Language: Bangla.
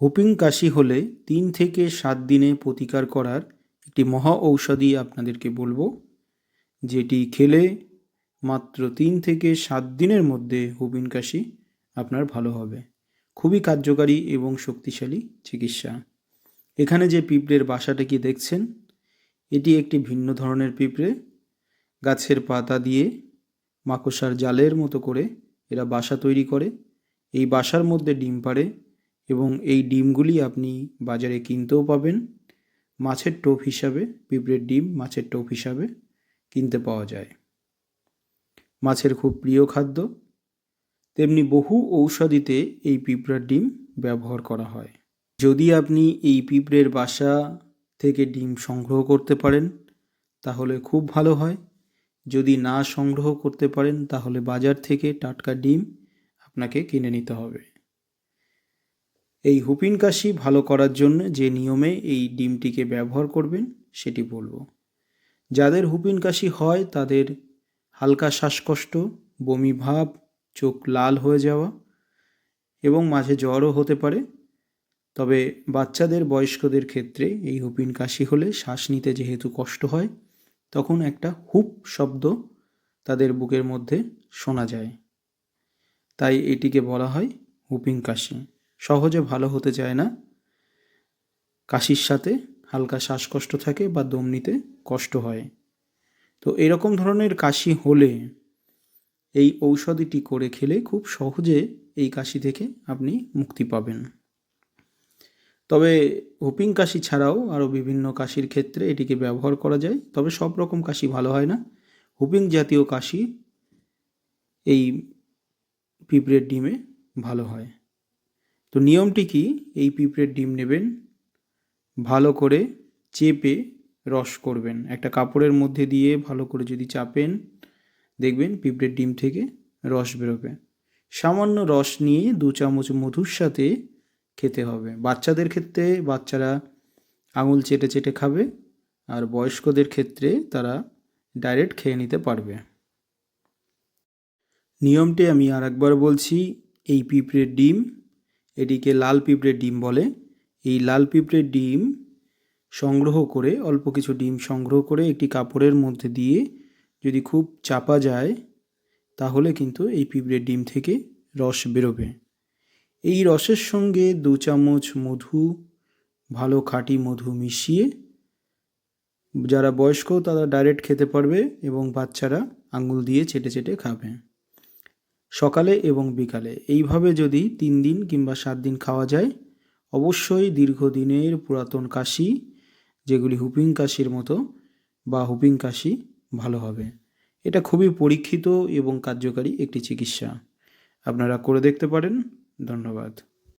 হুপিং কাশি হলে তিন থেকে সাত দিনে প্রতিকার করার একটি মহা ঔষধি আপনাদেরকে বলব, যেটি খেলে মাত্র তিন থেকে সাত দিনের মধ্যে হুপিং কাশি আপনার ভালো হবে। খুবই কার্যকারী এবং শক্তিশালী চিকিৎসা। এখানে যে পিঁপড়ের বাসাটা কি দেখছেন? এটি একটি ভিন্ন ধরনের পিঁপড়ে। গাছের পাতা দিয়ে মাকড়সার জালের মতো করে এরা বাসা তৈরি করে। এই বাসার মধ্যে ডিম পাড়ে এবং এই ডিমগুলি আপনি বাজারে কিনতেও পাবেন। মাছের টোপ হিসাবে, পিঁপড়ের ডিম মাছের টোপ হিসাবে কিনতে পাওয়া যায়। মাছের খুব প্রিয় খাদ্য। তেমনি বহু ঔষধিতে এই পিঁপড়ার ডিম ব্যবহার করা হয়। যদি আপনি এই পিঁপড়ের বাসা থেকে ডিম সংগ্রহ করতে পারেন, তাহলে খুব ভালো হয়। যদি না সংগ্রহ করতে পারেন, তাহলে বাজার থেকে টাটকা ডিম আপনাকে কিনে নিতে হবে। এই হুপিন কাশি ভালো করার জন্য যে নিয়মে এই ডিমটিকে ব্যবহার করবেন, সেটি বলব। যাদের হুপিন কাশি হয়, তাদের হালকা শ্বাসকষ্ট, বমি ভাব, চোখ লাল হয়ে যাওয়া এবং মাঝে জ্বরও হতে পারে। তবে বাচ্চাদের, বয়স্কদের ক্ষেত্রে এই হুপিন কাশি হলে শ্বাস নিতে যেহেতু কষ্ট হয়, তখন একটা হুপ শব্দ তাদের বুকের মধ্যে শোনা যায়। তাই এটিকে বলা হয় হুপিং কাশি। সহজে ভালো হতে চায় না। কাশির সাথে হালকা শ্বাসকষ্ট থাকে বা দম নিতে কষ্ট হয়। তো এরকম ধরনের কাশি হলে এই ঔষধিটি করে খেলে খুব সহজে এই কাশি থেকে আপনি মুক্তি পাবেন। তবে হুপিং কাশি ছাড়াও আরও বিভিন্ন কাশির ক্ষেত্রে এটিকে ব্যবহার করা যায়, তবে সব রকম কাশি ভালো হয় না। হুপিং জাতীয় কাশি এই পিঁপড়ের ডিমে ভালো হয়। তো নিয়মটি কি? এই পিঁপড়ের ডিম নেবেন, ভালো করে চেপে রস করবেন। একটা কাপড়ের মধ্যে দিয়ে ভালো করে যদি চাপেন, দেখবেন পিঁপড়ের ডিম থেকে রস বেরোবে। সামান্য রস নিয়ে দু চামচ মধুর সাথে খেতে হবে। বাচ্চাদের ক্ষেত্রে বাচ্চারা আঙুল চেটে চেটে খাবে, আর বয়স্কদের ক্ষেত্রে তারা ডাইরেক্ট খেয়ে নিতে পারবে। নিয়মটি আমি আর একবার বলছি, এই পিঁপড়ের ডিম এটিকে লাল পিঁপড়ের ডিম বলে। এই লাল পিঁপড়ের ডিম সংগ্রহ করে, অল্প কিছু ডিম সংগ্রহ করে একটি কাপড়ের মধ্যে দিয়ে যদি খুব চাপা যায়, তাহলে কিন্তু এই পিঁপড়ের ডিম থেকে রস বেরোবে। এই রসের সঙ্গে দু চামচ মধু, ভালো খাঁটি মধু মিশিয়ে যারা বয়স্ক তারা ডাইরেক্ট খেতে পারবে এবং বাচ্চারা আঙুল দিয়ে চেটে চেটে খাবে। সকালে এবং বিকালে। এইভাবে যদি তিন দিন কিংবা সাত দিন খাওয়া যায়, অবশ্যই দীর্ঘদিনের পুরাতন কাশি, যেগুলি হুপিং কাশির মতো বা হুপিং কাশি, ভালো হবে। এটা খুবই পরীক্ষিত এবং কার্যকারী একটি চিকিৎসা। আপনারা করে দেখতে পারেন। ধন্যবাদ।